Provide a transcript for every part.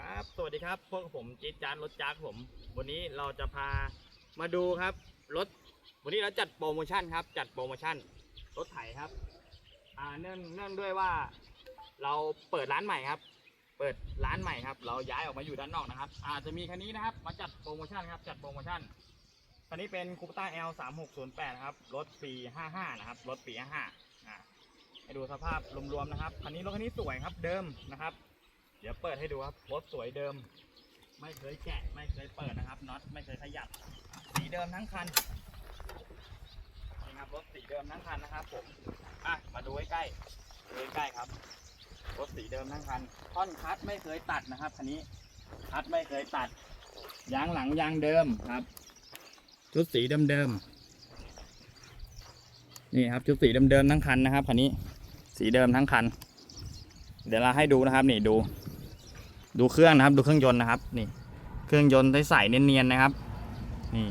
ครับ สวัสดีครับ พวกผมจี๊ดจานรถจักรผม วันนี้เราจะพามาดูครับรถ วันนี้เราจัดโปรโมชั่นครับ จัดโปรโมชั่นรถไถครับ อ่าเนื่องเนื่องด้วยว่า เราเปิดร้านใหม่ครับ เปิดร้านใหม่ครับ เราย้ายออกมาอยู่ด้านนอกนะครับ อาจจะมีคันนี้นะครับ มาจัดโปรโมชั่นครับ จัดโปรโมชั่น คันนี้เป็นคูปต้า L 3 6 0 8ครับ รถปี55นะครับ รถปี55อ่าให้ดูสภาพรวมๆนะครับ คันนี้รถคันนี้สวยครับ เดิมนะครับ เดี๋ยวเปิดให้ดูครับรถสวยเดิม ไม่เคยแกะไม่เคยเปิดนะครับน็อตไม่เคยขยับสีเดิมทั้งคันนี่ครับรถสีเดิมทั้งคันนะครับผมอะมาดูใกล้ๆดูใกล้ๆครับรถสีเดิมทั้งคันท่อนคัดไม่เคยตัดนะครับคันนี้คัดไม่เคยตัดยางหลังยางเดิมครับ ชุดสีเดิมๆนี่ครับชุดสีเดิมๆทั้งคันนะครับคันนี้สีเดิมทั้งคัน เดี๋ยวเราให้ดูนะครับนี่ดู ดูเครื่องนะครับ ดูเครื่องยนต์นะครับ นี่ เครื่องยนต์ใสๆเนียนๆนะครับ นี่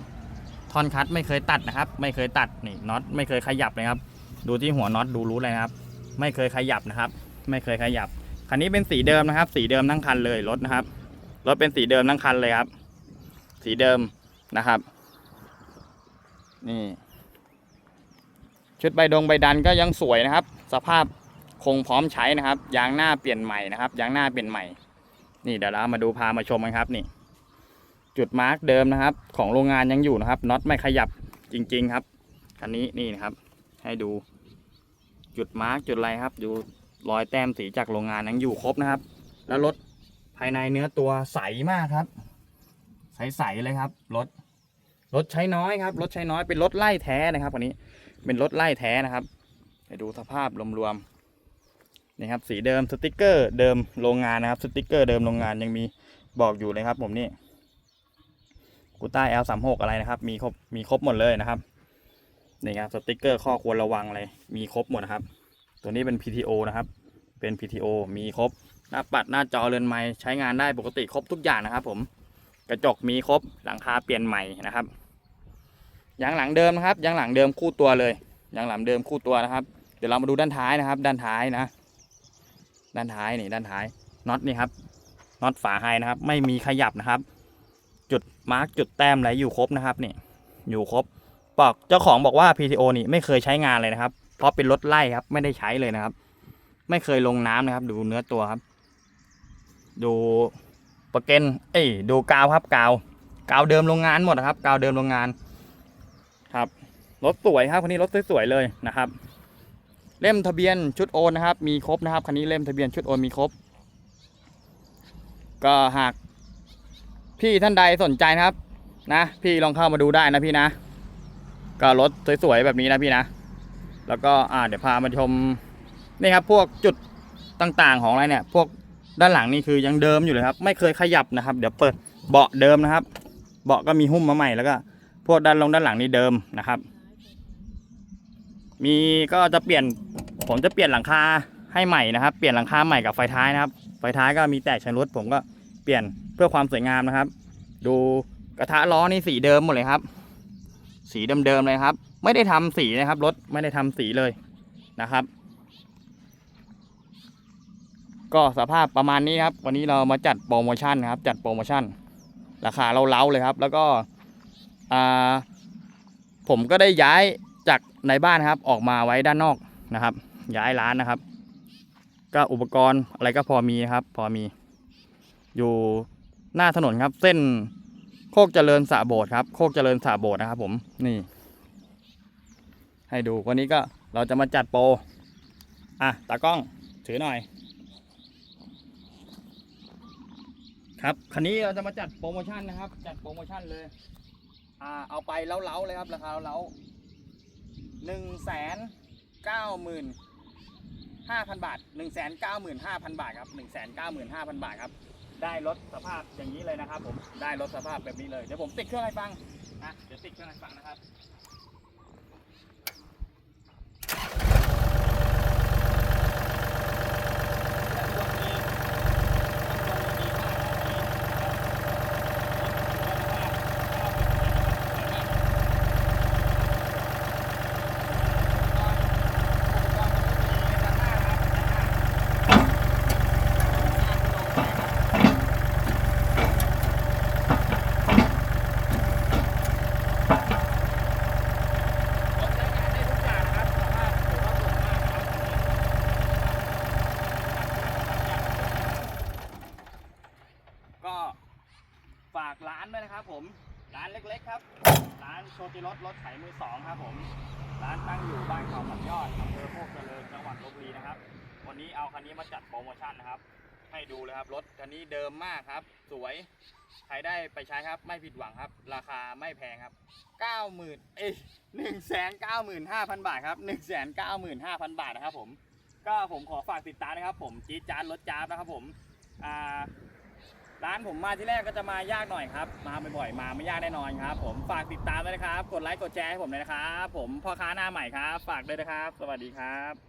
ท่อนคัดไม่เคยตัดนะครับ ไม่เคยตัดนี่น็อตไม่เคยขยับเลยครับ ดูที่หัวน็อตดูรู้เลยนะครับ ไม่เคยขยับนะครับ ไม่เคยขยับคันนี้เป็นสีเดิมนะครับ สีเดิมทั้งคันเลยรถนะครับรถเป็นสีเดิมทั้งคันเลยครับ สีเดิมนะครับ นี่ชุดใบดงใบดันก็ยังสวยนะครับ สภาพคงพร้อมใช้นะครับ ยางหน้าเปลี่ยนใหม่นะครับ ยางหน้าเปลี่ยนใหม่ นี่เดี๋ยวเรามาดูพามาชมกันครับนี่ จุดมาร์กเดิมนะครับ ของโรงงานยังอยู่นะครับน็อตไม่ขยับจริง ๆครับคันนี้นี่นะครับ ให้ดู จุดมาร์กจุดอะไรครับ ดูรอยแต้มสีจากโรงงานยังอยู่ครบนะครับ แล้วรถภายในเนื้อตัวใสมากครับ ใสๆเลยครับรถรถใช้น้อยครับรถใช้น้อยเป็นรถไล่แท้นะครับคันนี้เป็นรถไล่แท้นะครับไปดูสภาพรวมๆ นี่ครับสีเดิมสติกเกอร์เดิมโรงงานนะครับสติกเกอร์เดิมโรงงานยังมีบอกอยู่เลยครับ ผมนี่กูต้า L 3 6 อะไรนะครับ มีครบมีครบหมดเลยนะครับนี่ครับสติกเกอร์ข้อควรระวังอะไรมีครบหมดนะครับ ตัวนี้เป็น PTO นะครับ เป็น PTO มีครบหน้าปัดหน้าจอเรือนไม้ใช้งานได้ปกติครบทุกอย่างนะครับ ผมกระจกมีครบหลังคาเปลี่ยนใหม่นะครับยางหลังเดิมนะครับยางหลังเดิมคู่ตัวเลยยางหลังเดิมคู่ตัวนะครับ เดี๋ยวเรามาดูด้านท้ายนะครับ ด้านท้ายนะ ด้านท้ายนี่ด้านท้ายน็อตนี่ครับน็อตฝาไฮนะครับ ไม่มีขยับนะครับ จุดมาร์กจุดแต้มอะไรอยู่ครบนะครับนี่อยู่ครบบอกเจ้าของบอกว่า PTO นี่ไม่เคยใช้งานเลยนะครับ เพราะเป็นรถไล่ครับ ไม่ได้ใช้เลยนะครับ ไม่เคยลงน้ำนะครับ ดูเนื้อตัวครับ ดูปรเกนเอ้ยดูกาวครับกาวกาวเดิมโรงงานหมดนะครับกาวเดิมโรงงาน ครับรถสวยครับคันนี้รถสวยๆเลยนะครับ เล่มทะเบียนชุดโอนนะครับ มีครบนะครับคันนี้เล่มทะเบียนชุดโอนมีครบ ก็หากพี่ท่านใดสนใจนะครับ นะพี่ลองเข้ามาดูได้นะพี่นะ ก็รถสวยๆแบบนี้นะพี่นะ แล้วก็อ่าเดี๋ยวพามาชมนี่ครับ พวกจุดต่างๆของอะไรเนี่ย พวกด้านหลังนี่คือยังเดิมอยู่เลยครับ ไม่เคยขยับนะครับ เดี๋ยวเปิดเบาะเดิมนะครับ เบาะก็มีหุ้มมาใหม่แล้วก็ พวกด้านลงด้านหลังนี่เดิมนะครับ มีก็จะเปลี่ยนผมจะเปลี่ยนหลังคาให้ใหม่นะครับ เปลี่ยนหลังคาใหม่กับไฟท้ายนะครับ ไฟท้ายก็มีแตกชำรุดผมก็เปลี่ยนเพื่อความสวยงามนะครับ ดูกระทะล้อนี่สีเดิมหมดเลยครับ สีเดิมๆเลยครับ ไม่ได้ทำสีนะครับรถไม่ได้ทำสีเลยนะครับ ก็สภาพประมาณนี้ครับ วันนี้เรามาจัดโปรโมชั่นครับ จัดโปรโมชั่น ราคาเราเล้าเลยครับ แล้วก็อ่าผมก็ได้ย้าย จากในบ้านครับ ออกมาไว้ด้านนอกนะครับ ย้ายร้านนะครับ ก็อุปกรณ์อะไรก็พอมีครับ พอมี อยู่หน้าถนนครับ เส้นโคกเจริญสะโบดครับ โคกเจริญสะโบดนะครับ ผมนี่ ให้ดูวันนี้ก็เราจะมาจัดโปรอะตากล้องถือหน่อย ครับคันนี้เราจะมาจัดโปรโมชั่นนะครับ จัดโปรโมชั่นเลย อ่าเอาไปเล้าๆเลยครับราคาเล้า 1 9 0 0 0 5,000 บาท 195,000 บาทครับ 195,000 บาทครับ ได้รถสภาพอย่างนี้เลยนะครับผม ได้รถสภาพแบบนี้เลย เดี๋ยวผมติดเครื่องให้ฟังนะ เดี๋ยวติดเครื่องให้ฟังนะครับ ผมร้านเล็กๆครับ ร้านโชติรถรถไถมือสองครับผมร้านตั้งอยู่บ้านเขาหมันยอดอำเภอโคกเจริญจังหวัดลบบุรีนะครับ วันนี้เอาคันนี้มาจัดโปรโมชั่นนะครับ ให้ดูเลยครับรถคันนี้เดิมมากครับ สวยใครได้ไปใช้ครับไม่ผิดหวังครับ ราคาไม่แพงครับ 90,000เอ้ย195,000 บาทครับ 195,000 บาทนะครับผมก็ผมขอฝากติดตามนะครับผมจี๊ดจาดรถจ๊าบนะครับผมอ่าานผมมาที่แรกก็จะมายากหน่อยครับ มาบ่อยๆมาไม่ยากแน่นอนครับ ผมฝากติดตามด้วยนะครับ กดไลค์กดแชร์ให้ผมเลยนะครับ ผมพ่อค้าหน้าใหม่ครับ ฝากด้วยนะครับ สวัสดีครับ